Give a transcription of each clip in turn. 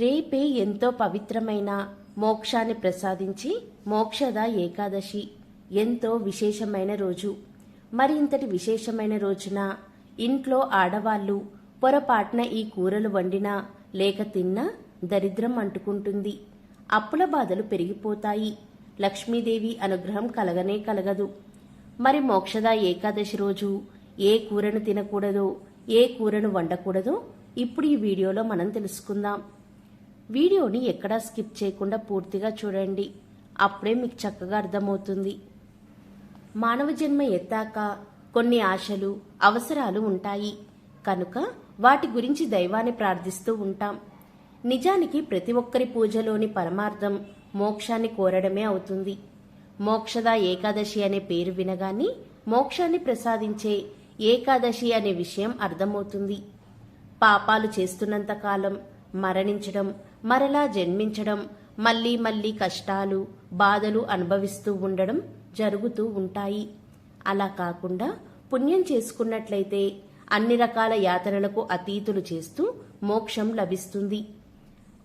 రేపే ఎంతో పవిత్రమైన మోక్షాన్ని ప్రసాదించి మోక్షద ఏకాదశి. ఎంతో విశేషమైన రోజు. మరి ఇంతటి విశేషమైన రోజున ఇంట్లో ఆడవాళ్ళు పొరపాటున ఈ కూరలు వండినా లేక తిన్నా దరిద్రం అంటుకుంటుంది. అప్పుల బాధలు పెరిగిపోతాయి. లక్ష్మీదేవి అనుగ్రహం కలగనే కలగదు. మరి మోక్షద ఏకాదశి రోజు ఏ కూరను తినకూడదో ఏ కూరను వండకూడదో ఇప్పుడు ఈ వీడియోలో మనం తెలుసుకుందాం. వీడియోని ఎక్కడా స్కిప్ చేయకుండా పూర్తిగా చూడండి. అప్పుడే మీకు చక్కగా అర్థమవుతుంది. మానవ జన్మ ఎత్తాక కొన్ని ఆశలు అవసరాలు ఉంటాయి. కనుక వాటి గురించి దైవాన్ని ప్రార్థిస్తూ ఉంటాం. నిజానికి ప్రతి ఒక్కరి పూజలోని పరమార్థం మోక్షాన్ని కోరడమే అవుతుంది. మోక్షద ఏకాదశి అనే పేరు వినగానే మోక్షాన్ని ప్రసాదించే ఏకాదశి అనే విషయం అర్థమవుతుంది. పాపాలు చేస్తున్నంత కాలం మరణించడం మరలా జన్మించడం మళ్ళీ మళ్ళీ కష్టాలు బాధలు అనుభవిస్తూ ఉండడం జరుగుతూ ఉంటాయి. అలా కాకుండా పుణ్యం చేసుకున్నట్లయితే అన్ని రకాల యాతనలకు అతీతులు చేస్తూ మోక్షం లభిస్తుంది.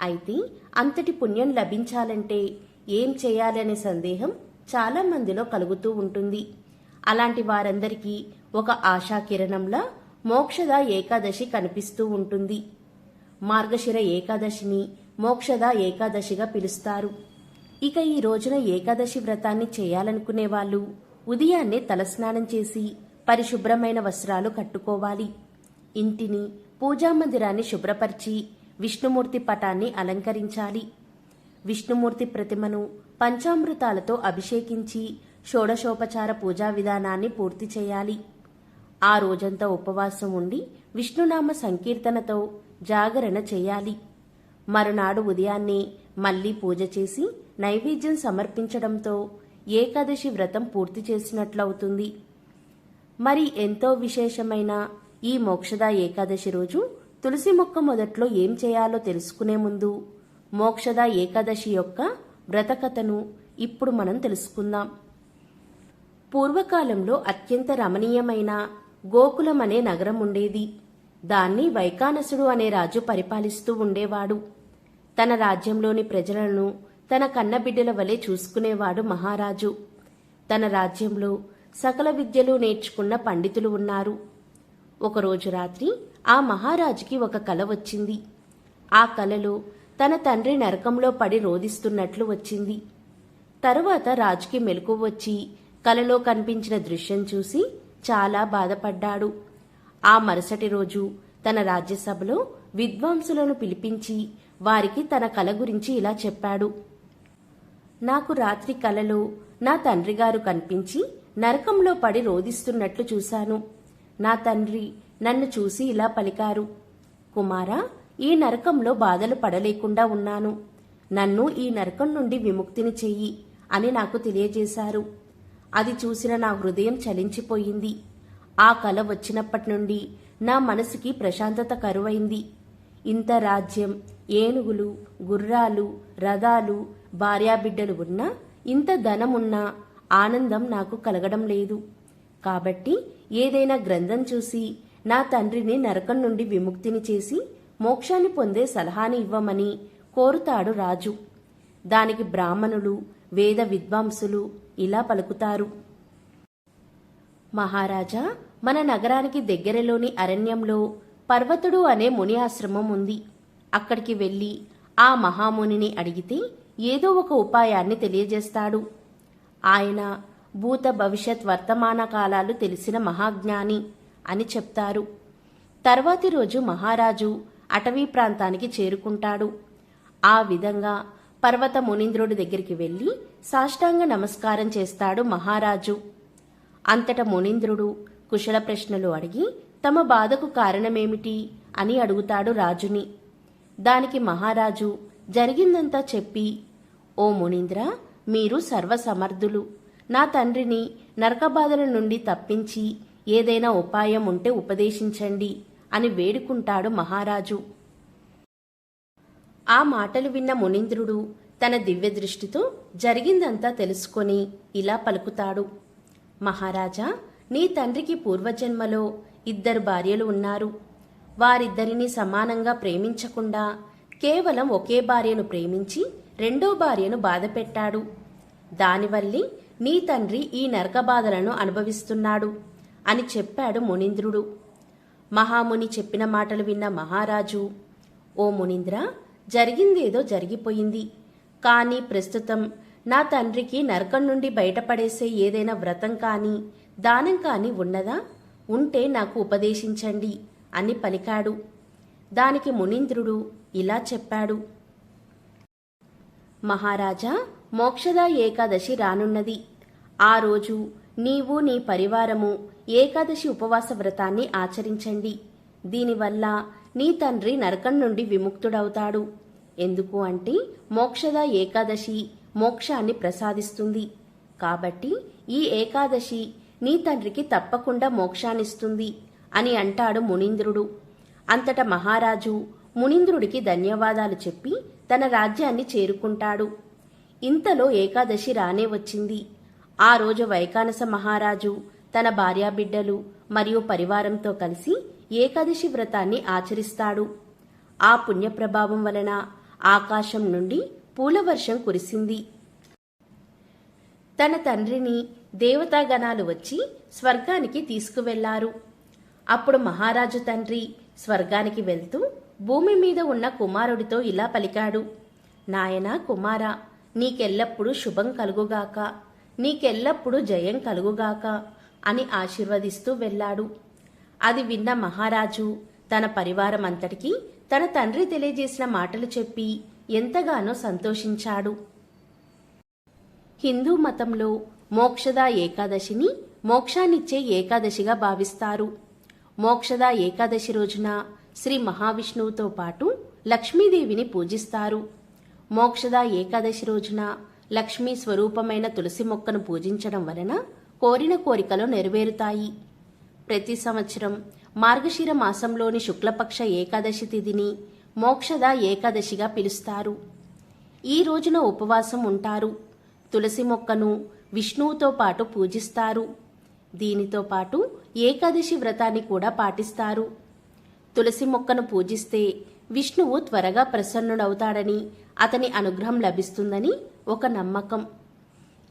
అయితే అంతటి పుణ్యం లభించాలంటే ఏం చేయాలనే సందేహం చాలా మందిలో కలుగుతూ ఉంటుంది. అలాంటి వారందరికీ ఒక ఆశాకిరణంలా మోక్షద ఏకాదశి కనిపిస్తూ ఉంటుంది. మార్గశిర ఏకాదశిని మోక్షద ఏకాదశిగా పిలుస్తారు. ఇక ఈ రోజున ఏకాదశి వ్రతాన్ని చేయాలనుకునే వాళ్ళు ఉదయాన్నే తలస్నానం చేసి పరిశుభ్రమైన వస్త్రాలు కట్టుకోవాలి. ఇంటిని పూజామందిరాన్ని శుభ్రపరిచి విష్ణుమూర్తి పటాన్ని అలంకరించాలి. విష్ణుమూర్తి ప్రతిమను పంచామృతాలతో అభిషేకించి షోడశోపచార పూజా విధానాన్ని పూర్తి చేయాలి. ఆ రోజంతా ఉపవాసం ఉండి విష్ణునామ సంకీర్తనతో జాగరణ చేయాలి. మరునాడు ఉదయాన్నే మళ్ళీ పూజ చేసి నైవేద్యం సమర్పించడంతో ఏకాదశి వ్రతం పూర్తి చేసినట్లవుతుంది. మరి ఎంతో విశేషమైన ఈ మోక్షద ఏకాదశి రోజు తులసి మొక్క మొదట్లో ఏం చేయాలో తెలుసుకునే ముందు మోక్షద ఏకాదశి యొక్క వ్రతకథను ఇప్పుడు మనం తెలుసుకుందాం. పూర్వకాలంలో అత్యంత రమణీయమైన గోకులం అనే నగరం ఉండేది. దాన్ని వైకానసుడు అనే రాజు పరిపాలిస్తూ ఉండేవాడు. తన రాజ్యంలోని ప్రజలను తన కన్నబిడ్డల వలె చూసుకునేవాడు మహారాజు. తన రాజ్యంలో సకల విద్యలు నేర్చుకున్న పండితులు ఉన్నారు. ఒకరోజు రాత్రి ఆ మహారాజుకి ఒక కల వచ్చింది. ఆ కలలో తన తండ్రి నరకంలో పడి రోధిస్తున్నట్లు వచ్చింది. తరువాత రాజుకి మెలకు వచ్చి కలలో కనిపించిన దృశ్యం చూసి చాలా బాధపడ్డాడు. ఆ మరుసటి రోజు తన రాజ్యసభలో విద్వాంసులను పిలిపించి వారికి తన కల గురించి ఇలా చెప్పాడు. నాకు రాత్రి కలలో నా తండ్రి గారు కనిపించి నరకంలో పడి రోధిస్తున్నట్లు చూశాను. నా తండ్రి నన్ను చూసి ఇలా పలికారు. కుమారా ఈ నరకంలో బాధలు పడలేకుండా ఉన్నాను. నన్ను ఈ నరకం నుండి విముక్తిని చెయ్యి అని నాకు తెలియజేశారు. అది చూసిన నా హృదయం చలించిపోయింది. ఆ కల వచ్చినప్పటి నుండి నా మనసుకి ప్రశాంతత కరువైంది. ఇంత రాజ్యం ఏనుగులు గుర్రాలు రథాలు భార్యాబిడ్డలు ఉన్నా ఇంత ధనమున్నా ఆనందం నాకు కలగడం లేదు. కాబట్టి ఏదైనా గ్రంథం చూసి నా తండ్రిని నరకం నుండి విముక్తిని చేసి మోక్షాన్ని పొందే సలహాని ఇవ్వమని కోరుతాడు రాజు. దానికి బ్రాహ్మణులు వేద విద్వాంసులు ఇలా పలుకుతారు. మహారాజా మన నగరానికి దగ్గరలోని అరణ్యంలో పర్వతుడు అనే ముని ఆశ్రమం ఉంది. అక్కడికి వెళ్ళి ఆ మహామునిని అడిగితే ఏదో ఒక ఉపాయాన్ని తెలియజేస్తాడు. ఆయన భూత భవిష్యత్ వర్తమాన కాలాలు తెలిసిన మహాజ్ఞాని అని చెప్తారు. తర్వాతి రోజు మహారాజు అటవీ ప్రాంతానికి చేరుకుంటాడు. ఆ విధంగా పర్వత మునీంద్రుడి దగ్గరికి వెళ్ళి సాష్టాంగ నమస్కారం చేస్తాడు మహారాజు. అంతట మునీంద్రుడు కుశల ప్రశ్నలు అడిగి తమ బాధకు కారణమేమిటి అని అడుగుతాడు రాజుని. దానికి మహారాజు జరిగిందంతా చెప్పి ఓ మునీంద్ర మీరు సర్వసమర్థులు. నా తండ్రిని నరకబాధల నుండి తప్పించి ఏదైనా ఉపాయం ఉంటే ఉపదేశించండి అని వేడుకుంటాడు మహారాజు. ఆ మాటలు విన్న మునీంద్రుడు తన దివ్య దృష్టితో జరిగిందంతా తెలుసుకొని ఇలా పలుకుతాడు. మహారాజా నీ తండ్రికి పూర్వజన్మలో ఇద్దరు భార్యలు ఉన్నారు. వారిద్దరిని సమానంగా ప్రేమించకుండా కేవలం ఒకే భార్యను ప్రేమించి రెండో భార్యను బాధపెట్టాడు. దానివల్లే నీ తండ్రి ఈ నరక బాధలను అనుభవిస్తున్నాడు అని చెప్పాడు మునీంద్రుడు. మహాముని చెప్పిన మాటలు విన్న మహారాజు ఓ మునీంద్ర జరిగిందేదో జరిగిపోయింది. కానీ ప్రస్తుతం నా తండ్రికి నరకం నుండి బయటపడేసే ఏదైనా వ్రతం కానీ దానం కానీ ఉన్నదా? ఉంటే నాకు ఉపదేశించండి అని పలికాడు. దానికి మునీంద్రుడు ఇలా చెప్పాడు. మహారాజా మోక్షద ఏకాదశి రానున్నది. ఆ రోజు నీవు నీ పరివారము ఏకాదశి ఉపవాస వ్రతాన్ని ఆచరించండి. దీనివల్ల నీ తండ్రి నరకం నుండి విముక్తుడవుతాడు. ఎందుకు అంటే మోక్షద ఏకాదశి మోక్షాన్ని ప్రసాదిస్తుంది. కాబట్టి ఈ ఏకాదశి నీ తండ్రికి తప్పకుండా మోక్షాన్నిస్తుంది అని అంటాడు మునీంద్రుడు. అంతట మహారాజు మునీంద్రుడికి ధన్యవాదాలు చెప్పి తన రాజ్యాన్ని చేరుకుంటాడు. ఇంతలో ఏకాదశి రానే వచ్చింది. ఆ రోజు వైకానస మహారాజు తన భార్యాబిడ్డలు మరియు పరివారంతో కలిసి ఏకాదశి వ్రతాన్ని ఆచరిస్తాడు. ఆ పుణ్యప్రభావం వలన ఆకాశం నుండి పూలవర్షం కురిసింది. తన తండ్రిని దేవతాగణాలు వచ్చి స్వర్గానికి తీసుకువెళ్ళారు. అప్పుడు మహారాజు తండ్రి స్వర్గానికి వెళ్తూ భూమి మీద ఉన్న కుమారుడితో ఇలా పలికాడు నాయనా కుమారా నీకెల్లప్పుడూ శుభం కలుగుగాక నీకెల్లప్పుడూ జయం కలుగుగాక అని ఆశీర్వదిస్తూ వెళ్ళాడు. అది విన్న మహారాజు తన పరివారం అంతటికీ తన తండ్రి తెలియజేసిన మాటలు చెప్పి ఎంతగానో సంతోషించాడు. హిందూ మతంలో మోక్షద ఏకాదశిని మోక్షాన్నిచ్చే ఏకాదశిగా భావిస్తారు. మోక్షద ఏకాదశి రోజున శ్రీ మహావిష్ణువుతో పాటు లక్ష్మీదేవిని పూజిస్తారు. మోక్షద ఏకాదశి రోజున లక్ష్మీ స్వరూపమైన తులసి మొక్కను పూజించడం వలన కోరిన కోరికలు నెరవేరుతాయి. ప్రతి సంవత్సరం మార్గశిర మాసంలోని శుక్లపక్ష ఏకాదశి తిథిని మోక్షద ఏకాదశిగా పిలుస్తారు. ఈ రోజున ఉపవాసం ఉంటారు. తులసి మొక్కను విష్ణువుతో పాటు పూజిస్తారు. దీనితో పాటు ఏకాదశి వ్రతాన్ని కూడా పాటిస్తారు. తులసి మొక్కను పూజిస్తే విష్ణువు త్వరగా ప్రసన్నుడవుతాడని అతని అనుగ్రహం లభిస్తుందని ఒక నమ్మకం.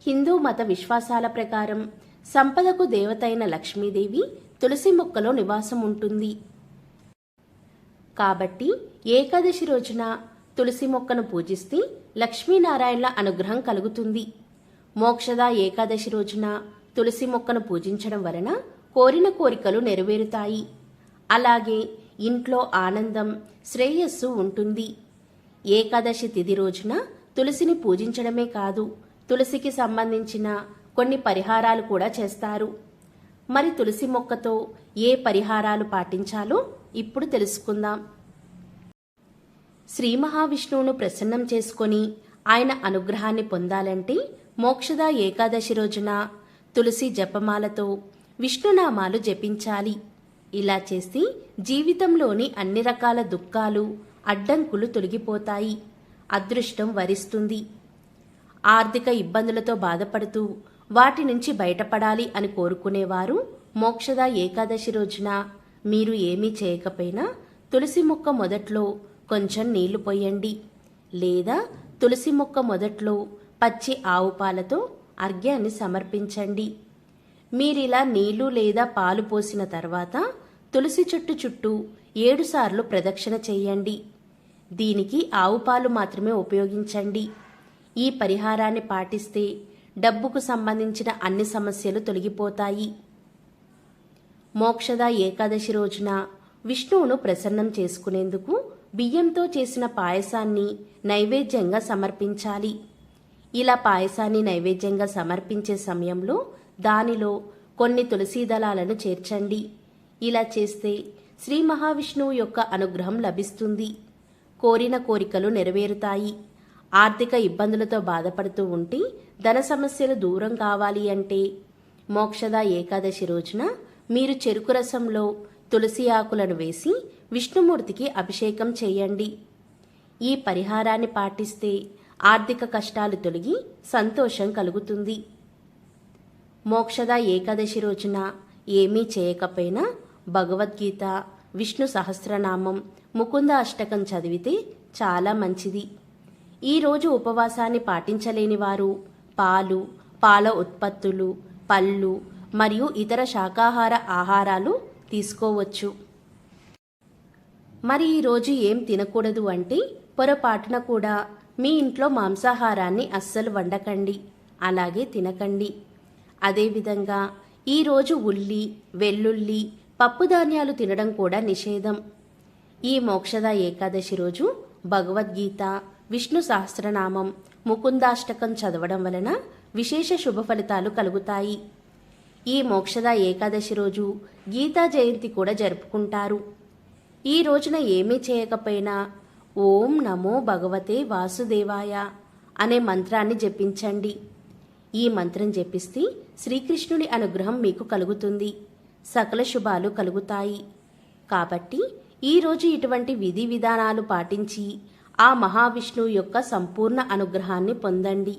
హిందూ మత విశ్వాసాల ప్రకారం సంపదకు దేవతైన లక్ష్మీదేవి తులసి మొక్కలో నివాసం ఉంటుంది కాబట్టి ఏకాదశి రోజున తులసి మొక్కను పూజిస్తే లక్ష్మీనారాయణల అనుగ్రహం కలుగుతుంది. మోక్షద ఏకాదశి రోజున తులసి మొక్కను పూజించడం వలన కోరిన కోరికలు నెరవేరుతాయి. అలాగే ఇంట్లో ఆనందం శ్రేయస్సు ఉంటుంది. ఏకాదశి తిథి రోజున తులసిని పూజించడమే కాదు తులసికి సంబంధించిన కొన్ని పరిహారాలు కూడా చేస్తారు. మరి తులసి మొక్కతో ఏ పరిహారాలు పాటించాలో ఇప్పుడు తెలుసుకుందాం. శ్రీ మహావిష్ణువును ప్రసన్నం చేసుకొని ఆయన అనుగ్రహాన్ని పొందాలంటే మోక్షద ఏకాదశి రోజున తులసి జపమాలతో విష్ణునామాలు జపించాలి. ఇలా చేసి జీవితంలోని అన్ని రకాల దుఃఖాలు అడ్డంకులు తొలగిపోతాయి. అదృష్టం వరిస్తుంది. ఆర్థిక ఇబ్బందులతో బాధపడుతూ వాటి నుంచి బయటపడాలి అని కోరుకునేవారు మోక్షద ఏకాదశి రోజున. మీరు ఏమీ చేయకపోయినా తులసి మొక్క మొదట్లో కొంచెం నీళ్ళు పోయండి. లేదా తులసి మొక్క మొదట్లో పచ్చి ఆవు పాలతో అర్ఘ్యాన్ని సమర్పించండి. మీరిలా నీళ్ళు లేదా పాలు పోసిన తర్వాత తులసి చెట్టు చుట్టూ ఏడుసార్లు ప్రదక్షిణ చేయండి. దీనికి ఆవు పాలు మాత్రమే ఉపయోగించండి. ఈ పరిహారాన్ని పాటిస్తే డబ్బుకు సంబంధించిన అన్ని సమస్యలు తొలగిపోతాయి. మోక్షద ఏకాదశి రోజున విష్ణువును ప్రసన్నం చేసుకునేందుకు బియ్యంతో చేసిన పాయసాన్ని నైవేద్యంగా సమర్పించాలి. ఇలా పాయసాన్ని నైవేద్యంగా సమర్పించే సమయంలో దానిలో కొన్ని తులసీ దళాలను చేర్చండి. ఇలా చేస్తే శ్రీ మహావిష్ణువు యొక్క అనుగ్రహం లభిస్తుంది. కోరిన కోరికలు నెరవేరుతాయి. ఆర్థిక ఇబ్బందులతో బాధపడుతూ ఉంటే ధన సమస్యలు దూరం కావాలి అంటే మోక్షద ఏకాదశి రోజున మీరు చెరుకు రసంలో తులసి ఆకులను వేసి విష్ణుమూర్తికి అభిషేకం చేయండి. ఈ పరిహారాన్ని పాటిస్తే ఆర్థిక కష్టాలు తొలగి సంతోషం కలుగుతుంది. మోక్షద ఏకాదశి రోజున ఏమీ చేయకపోయినా భగవద్గీత విష్ణు సహస్రనామం ముకుంద అష్టకం చదివితే చాలా మంచిది. ఈరోజు ఉపవాసాన్ని పాటించలేని వారు పాలు పాల ఉత్పత్తులు పళ్ళు మరియు ఇతర శాకాహార ఆహారాలు తీసుకోవచ్చు. మరి ఈరోజు ఏం తినకూడదు అంటే పొరపాటున కూడా మీ ఇంట్లో మాంసాహారాన్ని అస్సలు వండకండి అలాగే తినకండి. అదేవిధంగా ఈరోజు ఉల్లి వెల్లుల్లి పప్పుధాన్యాలు తినడం కూడా నిషేధం. ఈ మోక్షద ఏకాదశి రోజు భగవద్గీత విష్ణు సహస్రనామం ముకుందాష్టకం చదవడం వలన విశేష శుభ ఫలితాలు కలుగుతాయి. ఈ మోక్షద ఏకాదశి రోజు గీతా జయంతి కూడా జరుపుకుంటారు. ఈ రోజున ఏమీ చేయకపోయినా ఓం నమో భగవతే వాసుదేవాయ అనే మంత్రాన్ని జపించండి. ఈ మంత్రం జపిస్తే శ్రీకృష్ణుడి అనుగ్రహం మీకు కలుగుతుంది. సకల శుభాలు కలుగుతాయి. కాబట్టి ఈరోజు ఇటువంటి విధి విధానాలు పాటించి ఆ మహావిష్ణువు యొక్క సంపూర్ణ అనుగ్రహాన్ని పొందండి.